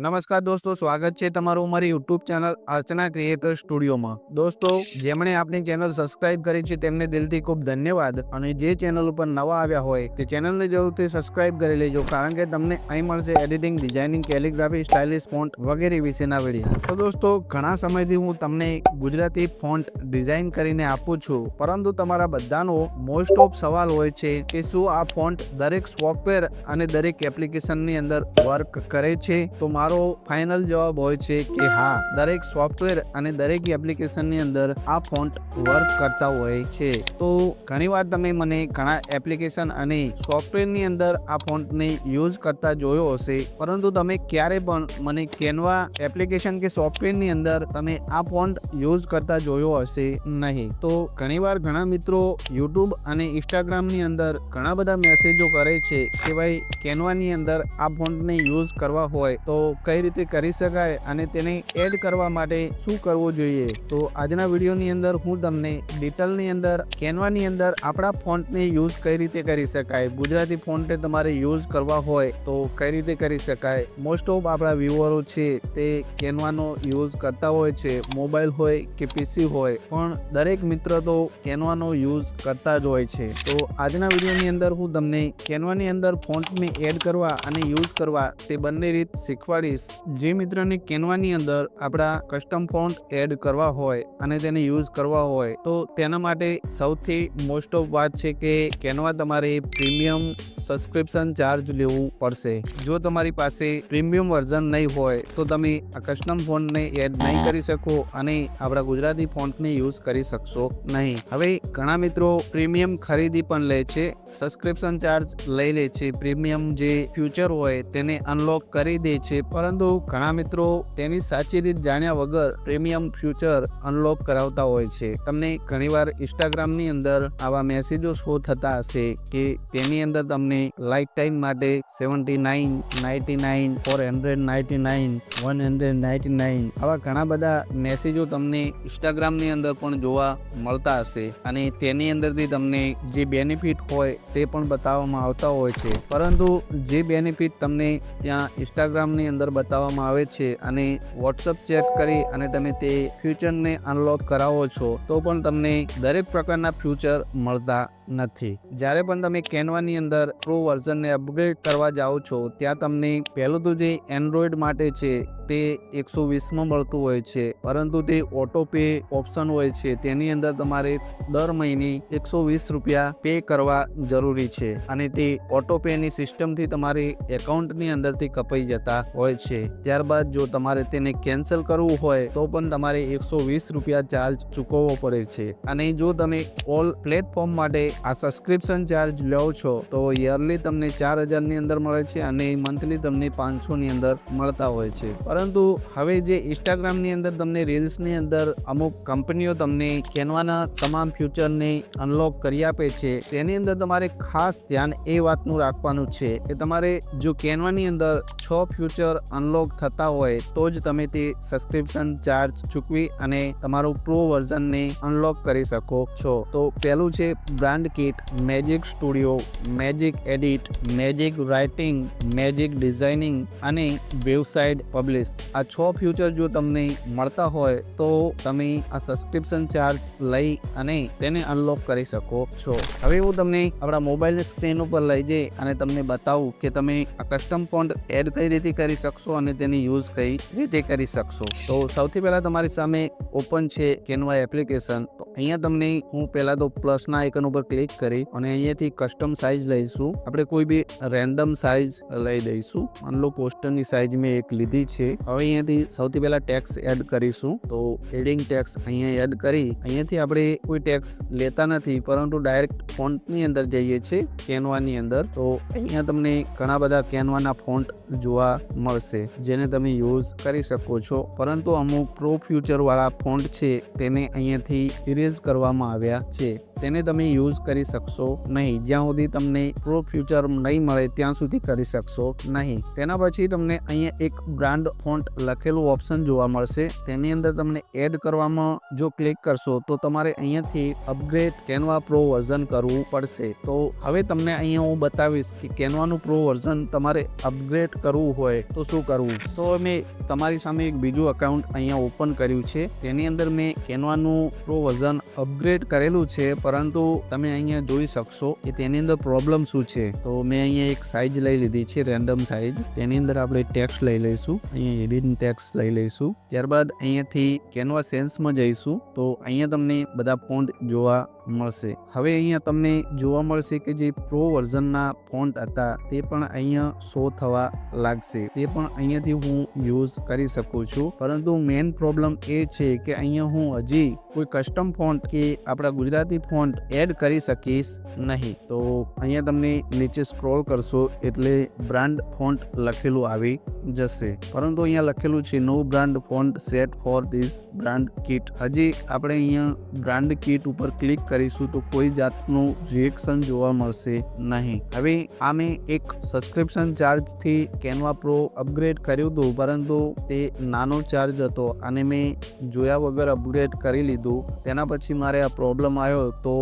નમસ્કાર દોસ્તો, સ્વાગત છે તમારું મારી યુટ્યુબ ચેનલ અર્ચના ક્રિએટર સ્ટુડિયોમાં. દોસ્તો, જેમણે આપણી ચેનલ સબસ્ક્રાઇબ કરી છે તેમને દિલથી ખૂબ ધન્યવાદ. અને જે ચેનલ ઉપર નવા આવ્યા હોય, તે ચેનલને જરૂરથી સબસ્ક્રાઇબ કરી લેજો, કારણ કે તમને અહીં મળશે editing, designing, calligraphy, stylish font વગેરે વિશેના વીડિયો. તો દોસ્તો, ઘણા સમયથી હું તમને ગુજરાતી ફોન્ટ ડિઝાઇન કરીને આપું છું, પરંતુ તમારા બધાનો મોસ્ટ ઓફ સવાલ હોય છે કે શું આ ફોન્ટ દરેક સોફ્ટવેર અને દરેક એપ્લિકેશનની અંદર વર્ક કરે છે? તો મારો ફાઇનલ જવાબ હોય છે કે હા, દરેક સોફ્ટવેર અને દરેક એપ્લિકેશનની અંદર આ ફોન્ટ વર્ક કરતા હોય છે. તો ઘણીવાર તમે મને ઘણા એપ્લિકેશન અને સોફ્ટવેરની અંદર આ ફોન્ટને યુઝ કરતા જોયો હશે, પરંતુ તમે ક્યારે પણ મને કેનવા એપ્લિકેશન કે સોફ્ટવેરની અંદર તમે આ ફોન્ટ યુઝ કરતા જોયો હશે નહીં. તો ઘણીવાર ઘણા મિત્રો યુટ્યુબ અને ઇન્સ્ટાગ્રામની અંદર ઘણા બધા મેસેજો કરે છે કે ભાઈ, કેનવાની અંદર આ ફોન્ટને યુઝ કરવા હોય તો કઈ રીતે કરી શકાય અને તેને એડ કરવા માટે શું કરવું જોઈએ? તો આજના વિડીયોની અંદર હું તમને ડિટેલની અંદર કેનવાની અંદર આપણા ફોન્ટને યુઝ કઈ રીતે કરી શકાય, ગુજરાતી ફોન્ટને તમારે યુઝ કરવા હોય તો કઈ રીતે કરી શકાય? મોસ્ટ ઓફ આપણા વ્યુઅરો છે તે કેનવાનો યુઝ કરતા હોય છે મોબાઈલ હોય કે પીસી હોય, પણ દરેક મિત્ર તો કેનવાનો યુઝ કરતા જ હોય છે. તો આજના વિડીયોની અંદર હું તમને કેનવાની અંદર ફોન્ટને એડ કરવા અને યુઝ કરવા તે બંને રીત શીખવાડીશ જે મિત્રને કેનવાની અંદર આપણા કસ્ટમ ફોન્ટ એડ કરવા હોય અને તેને યુઝ કરવા હોય, તો તેના માટે સૌથી મોસ્ટ ઓફ વાત છે કે કેનવા તમારે પ્રીમિયમ સબસ્ક્રિપ્શન ચાર્જ લેવું પડશે. જો તમારી પાસે પ્રીમિયમ વર્ઝન નહીં હોય, તો તમે આ કસ્ટમ ફોન્ટને એડ નહીં કરી શકો અને આપણા ગુજરાતી ફોન્ટને યુઝ કરી શકશો નહીં. હવે ઘણા મિત્રો પ્રીમિયમ ખરીદી પણ લે છે સબસ્ક્રિપ્શન ચાર્જ લઈ લે છે. પ્રીમિયમ જે ફ્યુચર હોય તેને અનલોક કરી દે છે. પરંતુ ઘણા મિત્રો તેની સાચી રીત જાણ્યા વગર પ્રીમિયમ ફ્યુચર અનલોક કરાવતા હોય છે. તમને ઘણીવાર ઇન્સ્ટાગ્રામની અંદર આવા મેસેજો શો થતા હશે કે તેની અંદર તમને લાઈફ ટાઈમ માટે seventy nine ninety nine four hundred ninety nine one hundred ninety nine આવા ઘણા બધા મેસેજો તમને ઇન્સ્ટાગ્રામની અંદર પણ જોવા મળતા હશે. અને તેની અંદરથી તમને જે બેનિફિટ હોય તે પણ બતાવવામાં આવતા હોય છે. પરંતુ જે બેનિફિટ તમને ત્યાં ઇન્સ્ટાગ્રામની અંદર બતાવવામાં આવે છે અને વોટ્સઅપ ચેક કરી અને તમે તે ફ્યુચરને અનલોક કરાવો છો, તો પણ તમને દરેક પ્રકારના ફ્યુચર મળતા નથી. જ્યારે પણ તમે કેનવાની અંદર પ્રો વર્ઝનને અપગ્રેડ કરવા જાઓ છો, ત્યાં તમને પહેલું તો જે એન્ડ્રોઈડ માટે છે, તે એકસો વીસમાં મળતું હોય છે. પરંતુ તે ઓટો પે ઓપ્શન હોય છે, તેની અંદર તમારે દર મહિને એકસો વીસ રૂપિયા પે કરવા જરૂરી છે. અને તે ઓટો પેની સિસ્ટમથી તમારી એકાઉન્ટની અંદરથી કપાઈ જતા હોય છે. ત્યારબાદ જો તમારે તેને કેન્સલ કરવું હોય, તો પણ તમારે એકસો વીસ રૂપિયા ચાર્જ ચૂકવવો પડે છે. અને જો તમે ઓલ પ્લેટફોર્મ માટે આ સબસ્ક્રિપ્શન ચાર્જ લો છો, તો યરલી તમને ચાર હજારની અંદર મળે છે અને મંથલી તમને પાંચસોની અંદર મળતા હોય છે. પરંતુ હવે જે ઇન્સ્ટાગ્રામની અંદર તમને રીલ્સની અંદર અમુક કંપનીઓ તમને કેનવાના તમામ ફ્યુચરને અનલોક કરી આપે છે. તેની અંદર તમારે ખાસ ધ્યાન એ વાતનું રાખવાનું છે કે તમારે જો કેનવાની અંદર છ ફ્યુચર અનલોક થતા હોય તો જ તમે તે સબસ્ક્રિપ્શન ચાર્જ ચૂકવી અને તમારું પ્રો વર્ઝનને અનલોક કરી શકો છો. તો પહેલું છે brand kit magic studio magic edit magic writing magic designing અને વેબસાઇટ પબ્લિશ આ છ ફ્યુચર જો તમને મળતા હોય, તો તમે આ સબસ્ક્રિપ્શન ચાર્જ લઈ અને તેને અનલોક કરી શકો છો. હવે હું તમને આપણા મોબાઈલની સ્ક્રીન ઉપર લઈ જઈ અને તમને બતાવું કે તમે આ કસ્ટમ ફોન્ટ એડ કઈ રીતે કરી શકશો અને તેની યુઝ કઈ રીતે કરી શકશો. તો સૌથી પહેલાં તમારી સામે ઓપન છે કેનવા એપ્લિકેશન તો અહીંયા તમને હું પહેલાં તો પ્લસના આઇકન ઉપર ક્લિક કરી અને અહીંયાથી કસ્ટમ સાઇઝ લઈશું. આપણે કોઈ બી રેન્ડમ સાઇઝ લઈ દઈશું. માન લો પોસ્ટરની સાઇઝ મેં એક લીધી છે. હવે અહીંયાથી સૌથી પહેલાં ટેક્સ એડ કરીશું. તો એડિંગ ટેક્સ અહીંયા એડ કરી અહીંયાથી આપણે કોઈ ટેક્સ લેતા નથી, પરંતુ ડાયરેક્ટ ફોન્ટની અંદર જઈએ છીએ, કેનવાની અંદર. તો અહીંયા તમને ઘણા બધા કેનવાના ફોન્ટ જોવા મળશે, જેને તમે યુઝ કરી શકો છો. પરંતુ અમુક પ્રો ફ્યુચર વાળા ફોન્ટ છે, તેને અહીંયાથી ઇરેઝ કરવામાં આવ્યા છે. તેને તમે યુઝ કરી શકશો નહીં. જ્યાં સુધી તમને પ્રો ફ્યુચર નહીં મળે, ત્યાં સુધી કરી શકશો નહીં. તેના પછી તમને અહીંયા એક બ્રાન્ડ ફોન્ટ લખેલું ઓપ્શન જોવા મળશે. તેની અંદર તમને એડ કરવામાં જો ક્લિક કરશો, તો તમારે અહીંયાથી અપગ્રેડ કેનવા પ્રો વર્ઝન કરવું પડશે. તો હવે તમને અહીંયા હું બતાવીશ કે કેનવાનું પ્રો વર્ઝન તમારે અપગ્રેડ કરવું હોય તો શું કરવું? તો મેં તમારી સામે એક બીજું અકાઉન્ટ અહીંયા ઓપન કર્યું છે. તેની અંદર મેં કેનવાનું પ્રો વર્ઝન અપગ્રેડ કરેલું છે, પરંતુ તમે અહીંયા જોઈ શકશો કે તેની અંદર પ્રોબ્લેમ શું છે. તો મેં અહીંયા એક સાઇઝ લઈ લીધી છે રેન્ડમ સાઇઝ તેની અંદર આપણે ટેક્સ લઈ લઈશું, અહીંયા એડિટ ટેક્સ લઈ લઈશું. ત્યારબાદ અહીંયાથી કેનવા સેન્સમાં જઈશું. તો અહીંયા તમને બધા ફોન્ટ જોવા મળશે. હવે અહીંયા તમને જોવા મળશે કે જે પ્રો વર્ઝનના ફોન્ટ હતા, તે પણ અહીંયા શો થવા લાગશે. તે પણ અહીંયાથી હું યુઝ કરી શકું છું. પરંતુ મેઇન પ્રોબ્લેમ એ છે કે અહીંયા હું હજી કોઈ કસ્ટમ ફોન્ટ કે આપણા ગુજરાતી ફોન્ટ એડ કરી શકીશ નહીં. તો અહીંયા તમને નીચે સ્ક્રોલ કરશો એટલે બ્રાન્ડ ફોન્ટ લખેલું આવી જશે. પરંતુ અહીંયા લખેલું છે no brand font set for this brand kit હજી આપણે અહીંયા બ્રાન્ડ કીટ ઉપર ક્લિક કરીશું તો કોઈ જાતનું રિએક્શન જોવા મળશે નહીં. હવે આ મેં એક સબસ્ક્રિપ્શન ચાર્જથી કેનવા પ્રો અપગ્રેડ કર્યું હતું, પરંતુ તે નાનો ચાર્જ હતો અને મેં જોયા વગર અપગ્રેડ કરી લીધું. તેના પછી મારે આ પ્રોબ્લેમ આવ્યો તો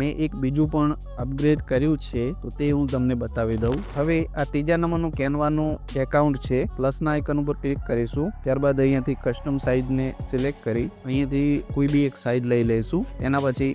મેં એક બીજું પણ અપગ્રેડ કર્યું છે, તો તે હું તમને બતાવી દઉં. હવે આ ત્રીજા નંબરનું કેનવાનું એકાઉન્ટ છે. પ્લસના આઇકન ઉપર ક્લિક કરીશું. ત્યારબાદ અહીંયાથી કસ્ટમ સાઇઝને સિલેક્ટ કરી. અહીંયાથી કોઈ બી એક સાઇઝ લઈ લઈશું. એના પછી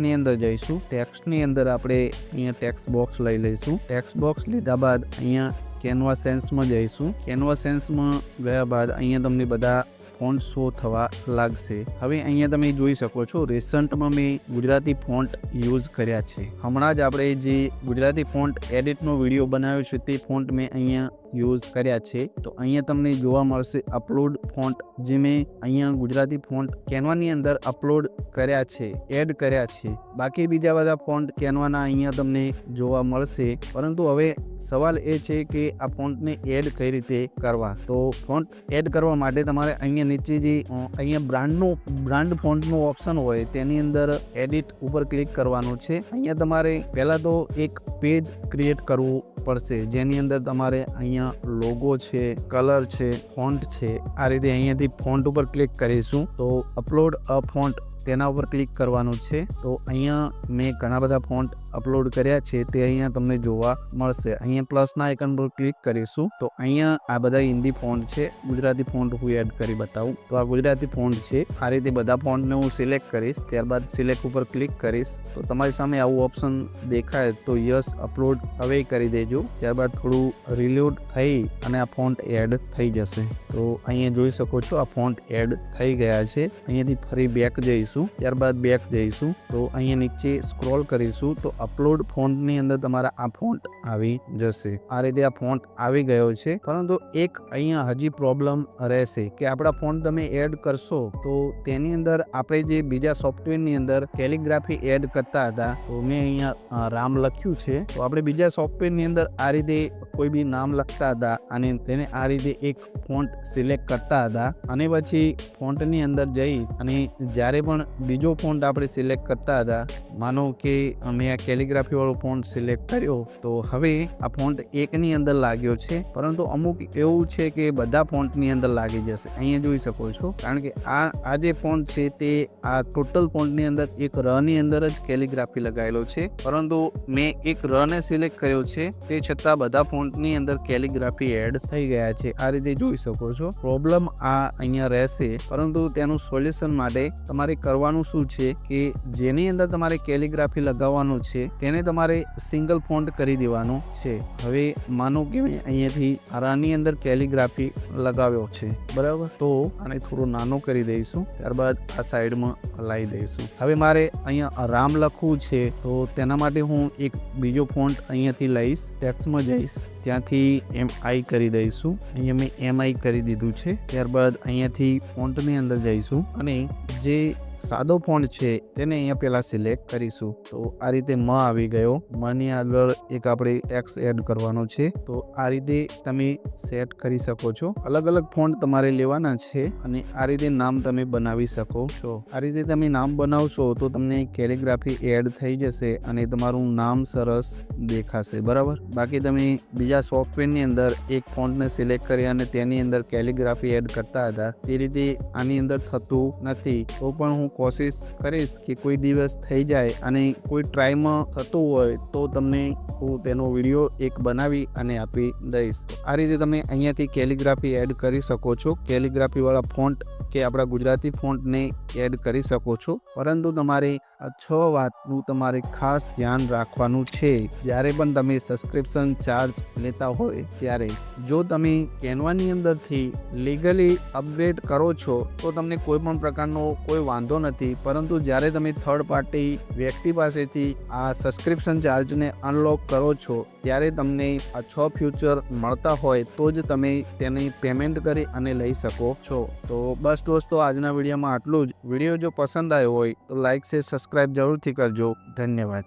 ટેક્સની અંદર જઈશું. ટેક્સ્ટની અંદર આપણે અહીંયા ટેક્સ્ટ બોક્સ લઈ લઈશું. ટેક્સ્ટ બોક્સ લીધા બાદ અહીંયા કેનવા સેન્સમાં જઈશું. કેનવા સેન્સમાં ગયા બાદ અહીંયા તમને બધા ફોન્ટ શો થવા લાગશે. હવે અહીંયા તમે જોઈ શકો છો રિસન્ટમાં મેં ગુજરાતી ફોન્ટ યુઝ કર્યા છે. હમણાં જ આપણે જે ગુજરાતી ફોન્ટ એડિટનો વીડિયો બનાવ્યો છે, તે ફોન્ટ મેં અહીંયા યુઝ કર્યા છે, તો અહીંયા તમને જોવા મળશે અપલોડ ફોન્ટ, જે મેં અહીંયા ગુજરાતી ફોન્ટ કેનવાની અંદર અપલોડ કર્યા છે, એડ કર્યા છે. બાકી બીજા બધા ફોન્ટ કેનવાના અહીંયા તમને જોવા મળશે, પરંતુ હવે સવાલ એ છે કે આ ફોન્ટને એડ કઈ રીતે કરવા? તો ફોન્ટ એડ કરવા માટે તમારે અહીંયા નીચે જે અહીંયા બ્રાન્ડનું, બ્રાન્ડ ફોન્ટનું ઓપ્શન હોય, તેની અંદર એડિટ ઉપર ક્લિક કરવાનું છે. અહીંયા તમારે પહેલાં તો એક પેજ ક્રિએટ કરવું પડશે, જેની અંદર તમારે અહીંયા લોગો છે કલર છે ફોન્ટ છે. આ રીતે અહીંયાથી ફોન્ટ ઉપર ક્લિક કરીશું. તો અપલોડ અ ફોન્ટ તેના ઉપર ક્લિક કરવાનું છે. તો અહીંયા મેં ઘણા બધા ફોન્ટ અપલોડ કર્યા છે, તે અહીંયા તમને જોવા મળશે. અહીંયા પ્લસના આઇકન પર ક્લિક કરીશું. તો અહીંયા આ બધા હિન્દી ફોન્ટ છે. ગુજરાતી ફોન્ટ હું એડ કરી બતાવું. તો આ ગુજરાતી ફોન્ટ છે. આ રીતે બધા ફોન્ટને હું સિલેક્ટ કરીશ. ત્યારબાદ સિલેક્ટ ઉપર ક્લિક કરીશ. તો તમારી સામે આવું ઓપ્શન દેખાય તો યસ અપલોડ હવે કરી દેજો. ત્યારબાદ થોડું રિલોડ થઈ અને આ ફોન્ટ એડ થઈ જશે. તો અહીંયા જોઈ શકો છો આ ફોન્ટ એડ થઈ ગયા છે. અહીંયાથી ફરી બેક જઈશું. ત્યારબાદ બેક જઈશું. તો અહીંયા નીચે સ્ક્રોલ કરીશું તો અપલોડ ફોન્ટની અંદર તમારા આ ફોન્ટ આવી જશે. આ રીતે આ ફોન્ટ આવી ગયો છે. પરંતુ એક અહીંયા હજી પ્રોબ્લેમ રહેશે કે આપણા ફોન્ટ તમે એડ કરશો તો તેની અંદર આપણે જે બીજા સોફ્ટવેરની અંદર કેલિગ્રાફી એડ કરતા હતા, તો મેં અહીંયા રામ લખ્યું છે. તો આપણે બીજા સોફ્ટવેરની અંદર આ રીતે કોઈ બી નામ લખતા હતા અને તેને આ રીતે એક ફોન્ટ સિલેક્ટ કરતા હતા અને પછી ફોન્ટની અંદર જઈ અને જ્યારે પણ બીજો ફોન્ટ આપણે સિલેક્ટ કરતા હતા, માનો કે અમે આ કેલિગ્રાફી વાળો ફોન્ટ સિલેક્ટ કર્યો, તો હવે આ ફોન્ટ એકની અંદર લાગ્યો છે. પરંતુ અમુક એવું છે કે બધા ફોન્ટની અંદર લાગી જશે. અહીંયા જોઈ શકો છો. કારણ કે આ આ જે ફોન્ટ છે તે આ ટોટલ ફોન્ટની અંદર એક રની અંદર જ કેલિગ્રાફી લગાવેલો છે. પરંતુ મેં એક રને સિલેક્ટ કર્યો છે. તે છતાં બધા ફોન્ટની અંદર કેલિગ્રાફી એડ થઈ ગયા છે. આ રીતે જોઈ શકો છો. પ્રોબ્લેમ આ અહીંયા રહેશે, પરંતુ તેનું સોલ્યુશન માટે તમારે કરવાનું શું છે કે જેની અંદર તમારે કેલિગ્રાફી લગાવવાનું છે, તેને તમારે સિંગલ ફોન્ટ કરી દેવાનું છે. હવે માનો કે મેં અહીંયાથી આની અંદર કેલિગ્રાફી લગાવ્યો છે, બરાબર? તો આને થોડું નાનું કરી દઈશું, ત્યારબાદ આ સાઈડમાં લાવી દઈશું. હવે મારે અહીંયા રામ લખવું છે, તો તેના માટે હું એક બીજો ફોન્ટ અહીંયાથી લઈશ ટેક્સમાં જઈશ. ત્યાંથી એમ આઈ કરી દઈશું. અહીંયા મેં એમ આઈ કરી દીધું છે. ત્યારબાદ અહીંયાથી ફોન્ટની અંદર જઈશું. અને જે સાદો ફોન્ટ છે, તેને અહીંયા પહેલાં સિલેક્ટ કરીશું. તો આ રીતે મ આવી ગયો. મની આગળ એક આપણે ટેક્સ એડ કરવાનો છે. તો આ રીતે તમે સેટ કરી શકો છો. અલગ અલગ ફોન્ટ તમારે લેવાના છે અને આ રીતે નામ તમે બનાવી શકો છો. આ રીતે તમે નામ બનાવશો તો તમને કેલિગ્રાફી એડ થઈ જશે અને તમારું નામ સરસ દેખાશે. બરાબર? બાકી તમે બીજા સોફ્ટવેરની અંદર એક ફોન્ટને સિલેક્ટ કરી અને તેની અંદર કેલિગ્રાફી એડ કરતા હતા. તે રીતે આની અંદર થતું નથી. તો પણ હું કોશિશ કરીશ કે કોઈ દિવસ થઈ જાય અને કોઈ ટ્રાયમાં થતું હોય તો તમને હું તેનો વીડિયો એક બનાવી અને આપી દઈશ. આ રીતે તમે અહીંયાથી કેલિગ્રાફી એડ કરી શકો છો. કેલિગ્રાફીવાળા ફોન્ટ કે આપણા ગુજરાતી ફોન્ટને એડ કરી શકો છો. પરંતુ તમારે આ છ વાતનું તમારે ખાસ ધ્યાન રાખવાનું છે. જ્યારે પણ તમે સબસ્ક્રિપ્શન ચાર્જ લેતા હોય ત્યારે જો તમે કેનવાની અંદરથી લીગલી અપગ્રેડ કરો છો, તો તમને કોઈ પણ પ્રકારનો કોઈ વાંધો નથી, પરંતુ જ્યારે તમે થર્ડ પાર્ટી વ્યક્તિ પાસેથી આ સબસ્ક્રિપ્શન ચાર્જને અનલોક કરો છો, ત્યારે તમને આ છ ફ્યુચર મળતા હોય તો જ તમે તેની પેમેન્ટ કરી અને લઈ શકો છો. તો બસ દોસ્તો, આજના વિડીયોમાં આટલું જ. વીડિયો જો પસંદ આવ્યો હોય તો લાઇક શેર સબસ્ક્રાઈબ જરૂરથી કરજો. ધન્યવાદ.